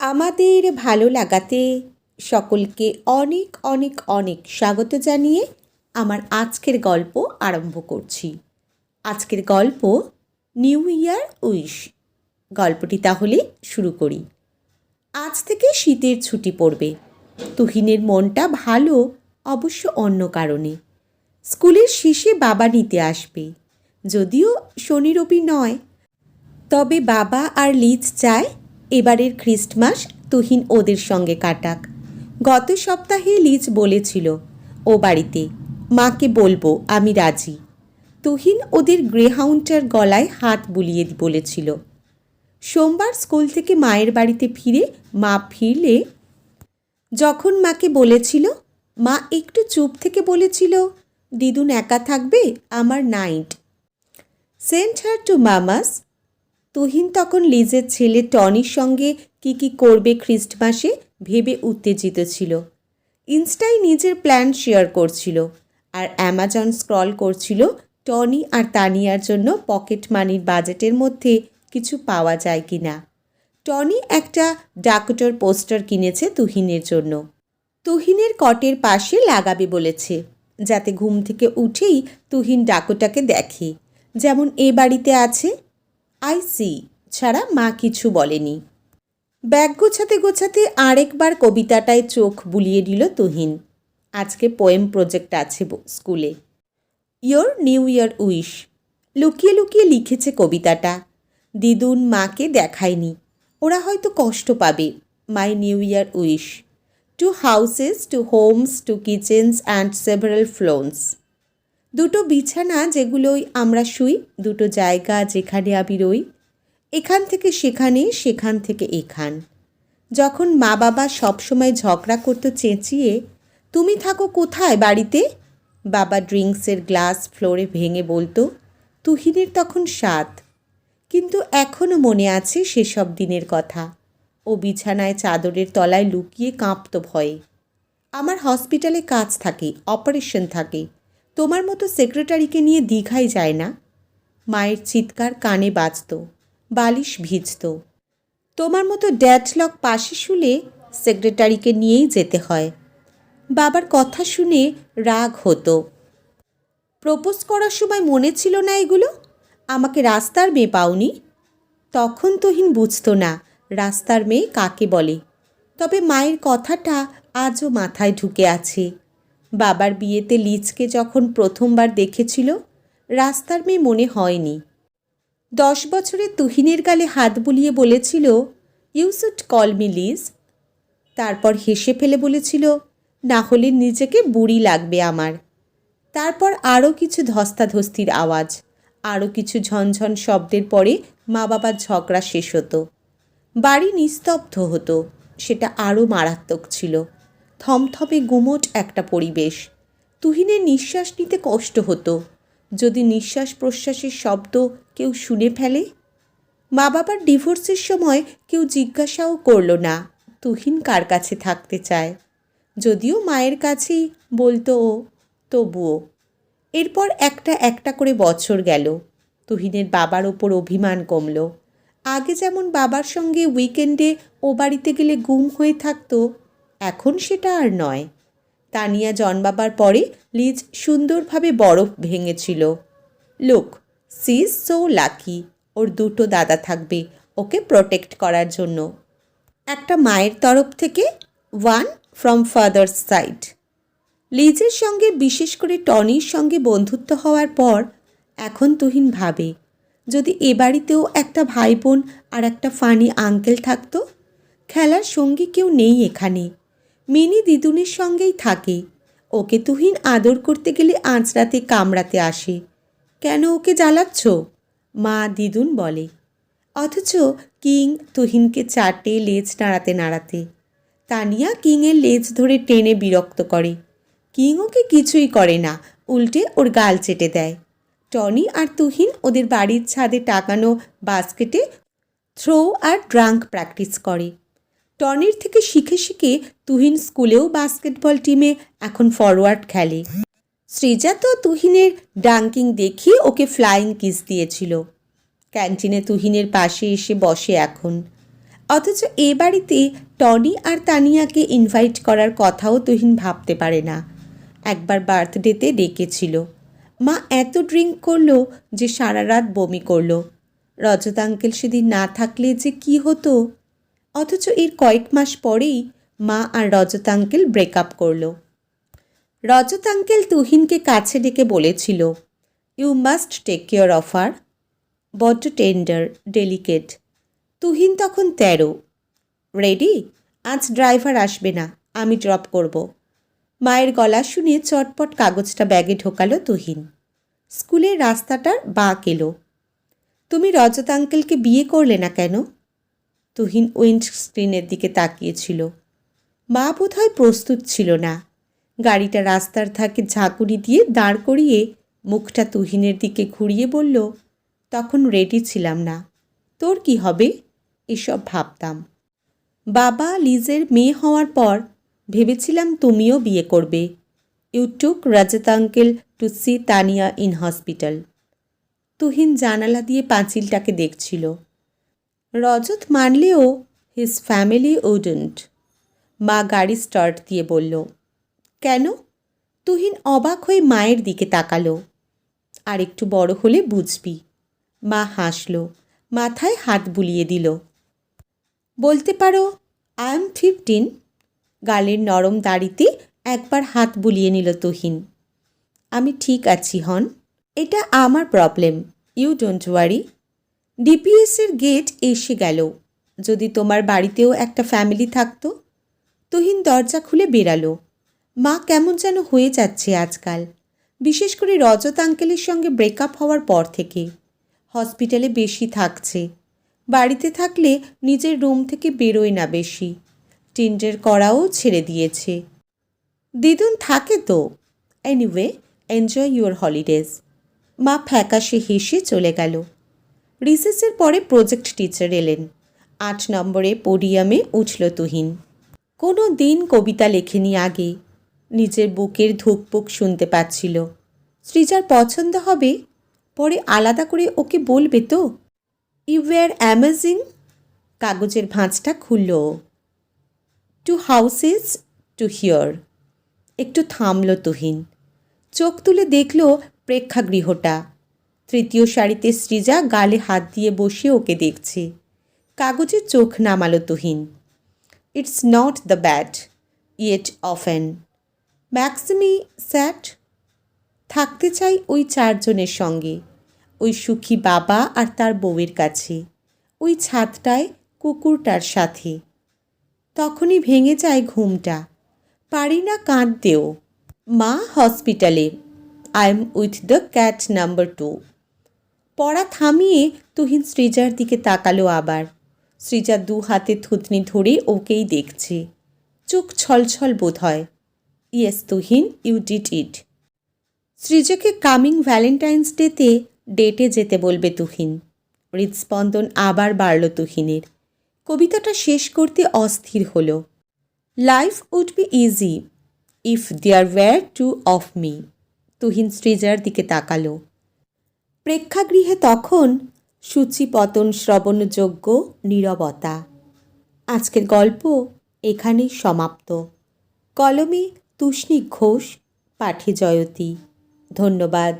আমাদের ভালো লাগাতে সকলকে অনেক অনেক অনেক স্বাগত জানিয়ে আমার আজকের গল্প আরম্ভ করছি। আজকের গল্প নিউ ইয়ার উইশ গল্পটি তাহলে শুরু করি। আজ থেকে শীতের ছুটি পড়বে। তুহিনের মনটা ভালো, অবশ্য অন্য কারণে। স্কুলের শেষে বাবা নিতে আসবে। যদিও শনি রবি নয়, তবে বাবা আর লিজ চায় এবারের খ্রিস্টমাস তুহিন ওদের সঙ্গে কাটাক। গত সপ্তাহে লিজ বলেছিল, ও বাড়িতে, মাকে বলব আমি রাজি। তুহিন ওদের গ্রেহাউন্ডটার গলায় হাত বুলিয়ে বলেছিল, সোমবার স্কুল থেকে মায়ের বাড়িতে ফিরে মা ফিরলে? যখন মাকে বলেছিল, মা একটু চুপ থেকে বলেছিল, দিদুন একা থাকবে, আমার night. Sent her to mama's Tuhin তখন লিজের ছেলে টনির সঙ্গে কি কি করবে খ্রিস্টমাসে ভেবে উত্তেজিত ছিল। ইনস্টায় নিজের প্ল্যান শেয়ার করছিল আর অ্যামাজন স্ক্রল করছিল টনি আর তানিয়ার জন্য পকেট মানির বাজেটের মধ্যে কিছু পাওয়া যায় কি না। টনি একটা ডাকোটার পোস্টার কিনেছে তুহিনের জন্য। তুহিনের কটের পাশে লাগাবে বলেছে, যাতে ঘুম থেকে উঠেই তুহিন ডাকোটাকে দেখে। যেমন এ বাড়িতে আছে আই সি ছাড়া মা কিছু বলেনি। ব্যাগ গোছাতে গোছাতে আরেকবার কবিতাটায় চোখ বুলিয়ে দিল তুহিন। আজকে পোয়েম প্রজেক্ট আছে স্কুলে। Your new year wish. লুকিয়ে লুকিয়ে লিখেছে কবিতাটা। দিদুন মাকে দেখায়নি। ওরা হয়তো কষ্ট পাবে। My new year wish. Two houses, two homes, two kitchens, and several floors দুটো বিছানা যেগুলোই আমরা শুই, দুটো জায়গা যেখানে আমি রই, এখান থেকে সেখানে, সেখান থেকে এখান। যখন মা বাবা সবসময় ঝগড়া করতো চেঁচিয়ে, তুমি থাকো কোথায় বাড়িতে? বাবা ড্রিঙ্কসের গ্লাস ফ্লোরে ভেঙে বলতো, তুহিনের তখন সাত কিন্তু এখনও মনে আছে সেসব দিনের কথা। ও বিছানায় চাদরের তলায় লুকিয়ে কাঁপতো ভয়ে। আমার হসপিটালে কাজ থাকে, অপারেশন থাকে। তোমার মতো সেক্রেটারিকে নিয়ে দীঘায় যায় না। মায়ের চিৎকার কানে বাজত, বালিশ ভিজত। তোমার মতো ড্যাডলক পাশে শুলে সেক্রেটারিকে নিয়েই যেতে হয়। বাবার কথা শুনে রাগ হতো। প্রপোজ করার সময় মনে ছিল না এগুলো? আমাকে রাস্তার মেয়ে পাওনি? তখন তুহিন বুঝতো না রাস্তার মেয়ে কাকে বলে। তবে মায়ের কথাটা আজও মাথায় ঢুকে আছে। বাবার বিয়েতে লিজকে যখন প্রথমবার দেখেছিল, রাস্তার মেয়ে মনে হয়নি। দশ বছরের তুহিনের গালে হাত বুলিয়ে বলেছিল you should call me Liz তারপর হেসে ফেলে বলেছিল, না হলে নিজেকে বুড়ি লাগবে আমার। তারপর আরও কিছু ধস্তাধস্তির আওয়াজ, আরও কিছু ঝনঝন শব্দের পরে মা বাবার ঝগড়া শেষ হতো। বাড়ি নিস্তব্ধ হতো, সেটা আরও মারাত্মক ছিল। থমথমে গুমোট একটা পরিবেশ। তুহিনের নিঃশ্বাস নিতে কষ্ট হতো। যদি নিঃশ্বাস প্রশ্বাসের শব্দ কেউ শুনে ফেলে? মা বাবার ডিভোর্সের সময় কেউ জিজ্ঞাসাও করল না, তুহিন কার কাছে থাকতে চায়? যদিও মায়ের কাছেই বলতো ও তবুও। এরপর একটা একটা করে বছর গেল। তুহিনের বাবার ওপর অভিমান কমল। আগে যেমন বাবার সঙ্গে উইকেন্ডে ও বাড়িতে গেলে গুম হয়ে থাকতো এখন সেটা আর নয়। তানিয়া জন্মাবার পরে লিজ সুন্দরভাবে বরফ ভেঙেছিল। Look, see so lucky. ওর দুটো দাদা থাকবে, ওকে প্রোটেক্ট করার জন্য। একটা মায়ের তরফ থেকে, ওয়ান ফ্রম ফাদার্স সাইড। লিজের সঙ্গে, বিশেষ করে টনির সঙ্গে বন্ধুত্ব হওয়ার পর, এখন তুহিন ভাবে, যদি এ বাড়িতেও একটা ভাই বোন আর একটা ফানি আঙ্কেল থাকতো, খেলার সঙ্গী কেউ নেই এখানে। মিনি দিদুনের সঙ্গেই থাকে। ওকে তুহিন আদর করতে গেলে আঁচড়াতে কামড়াতে আসে। কেন ওকে জ্বালাচ্ছ? মা দিদুন বলে। অথচ কিং তুহিনকে চাটে, লেজ নাড়াতে নাড়াতে। তানিয়া কিংয়ের লেজ ধরে টেনে বিরক্ত করে। কিং ওকে কিছুই করে না, উল্টে ওর গাল চেটে দেয়। টনি আর তুহিন ওদের বাড়ির ছাদে টাকানো বাস্কেটে থ্রো আর ড্রাঙ্ক প্র্যাকটিস করে। টনির থেকে শিখে শিখে তুহিন স্কুলেও বাস্কেটবল টিমে এখন ফরওয়ার্ড খেলে। সৃজা তো তুহিনের ডাঙ্কিং দেখিয়ে ওকে ফ্লাইং কিস দিয়েছিল। ক্যান্টিনে তুহিনের পাশে এসে বসে এখন। অথচ এ বাড়িতে টনি আর তানিয়াকে ইনভাইট করার কথাও তুহিন ভাবতে পারে না। একবার বার্থডেতে ডেকেছিল। মা এত ড্রিঙ্ক করল যে সারা রাত বমি করল। রজত আঙ্কেল সেদিন না থাকলে যে কি হতো? অথচ এর কয়েক মাস পরেই মা আর রজত আঙ্কেল ব্রেকআপ করল। রজত আঙ্কেল তুহিনকে কাছে ডেকে বলেছিল you must take care of আর বড্ড টেন্ডার ডেলিকেট তুহিন তখন তেরো। রেডি আজ ড্রাইভার আসবে না, আমি ড্রপ করব। মায়ের গলা শুনে চটপট কাগজটা ব্যাগে ঢোকালো তুহিন। স্কুলের রাস্তাটার বাঁক এলো। তুমি রজত আঙ্কেলকে বিয়ে করলে না কেন? তুহিন উইন্ড স্ক্রিনের দিকে তাকিয়েছিল। মা বোধহয় প্রস্তুত ছিল না। গাড়িটা রাস্তার ধাকে ঝাঁকুনি দিয়ে দাঁড় করিয়ে মুখটা তুহিনের দিকে ঘুরিয়ে বলল, তখন রেডি ছিলাম না। তোর কি হবে? এসব ভাবতাম। বাবা লিজের মেয়ে হওয়ার পর ভেবেছিলাম তুমিও বিয়ে করবে। You took Rajat uncle to see Tania in hospital. Tuhin জানালা দিয়ে পাঁচিলটাকে দেখছিল। রজত মানলেও হিজ ফ্যামিলি উডেন্ট মা গাড়ি স্টার্ট দিয়ে বলল, কেন? তুহিন অবাক হয়ে মায়ের দিকে তাকালো। আর একটু বড় হলে বুঝবি মা হাসল, মাথায় হাত বুলিয়ে দিল। বলতে পারো আই এম ফিফটিন গালের নরম দাড়িতে একবার হাত বুলিয়ে নিল তুহিন। আমি ঠিক আছি, হন। এটা আমার প্রবলেম ইউ ডোন্ট ওয়ারি ডিপিএসের গেট এসে গেল। যদি তোমার বাড়িতেও একটা ফ্যামিলি থাকতো, তুহিন দরজা খুলে বেরালো মা কেমন যেন হয়ে যাচ্ছে আজকাল। বিশেষ করে রজত আঙ্কেলের সঙ্গে ব্রেকআপ হওয়ার পর থেকে। হসপিটালে বেশি থাকছে। বাড়িতে থাকলে নিজের রুম থেকে বেরোয় না বেশি। টিন্ডের করাও ছেড়ে দিয়েছে। দিদুন থাকে তো? এনিওয়ে এনজয় ইউর হলিডেজ মা ফ্যাকাশে হেসে চলে গেল। রিসেসের পরে প্রজেক্ট টিচার এলেন। আট নম্বরে পোডিয়ামে উঠল তুহিন। কোনো দিন কবিতা লেখেনি আগে। নিজের বুকের ধুকপুক শুনতে পাচ্ছিল। সৃজার পছন্দ হবে? পরে আলাদা করে ওকে বলবে তো? ইউ ওয়ার অ্যামেজিং কাগজের ভাঁজটা খুলল টু হাউসেস টু হিয়ার একটু থামল তুহিন। চোখ তুলে দেখল প্রেক্ষাগৃহটা। তৃতীয় সারিতে সৃজা গালে হাত দিয়ে বসে ওকে দেখছে। কাগজে চোখ নামালো Tuhin. It's not the bad yet often ম্যাক্সিমি, স্যাট, থাকতে চাই ওই চারজনের সঙ্গে। ওই সুখী বাবা আর তার বউয়ের কাছে। ওই ছাদটায় কুকুরটার সাথে। তখনই ভেঙে যায় ঘুমটা। পারি না কাঁদতেও। মা হসপিটালে। I am with the cat number two পড়া থামিয়ে তুহিন সৃজার দিকে তাকালো আবার। সৃজা দু হাতে থুতনি ধরে ওকেই দেখছে। চোখ ছলছল বোধ হয়। Yes Tuhin, you did it. সৃজাকে coming Valentine's ডেতে ডেটে যেতে বলবে তুহিন। হৃদস্পন্দন আবার বাড়ল তুহিনের। কবিতাটা শেষ করতে অস্থির হলো। Life would be easy if there were two of me. Tuhin সৃজার দিকে তাকালো। প্রেক্ষাগৃহে তখন সূচিপতন শ্রবণযোগ্য নীরবতা। আজকের গল্প এখানেই সমাপ্ত। কলমে তুষ্ণী ঘোষ পাঠে জয়তী। ধন্যবাদ।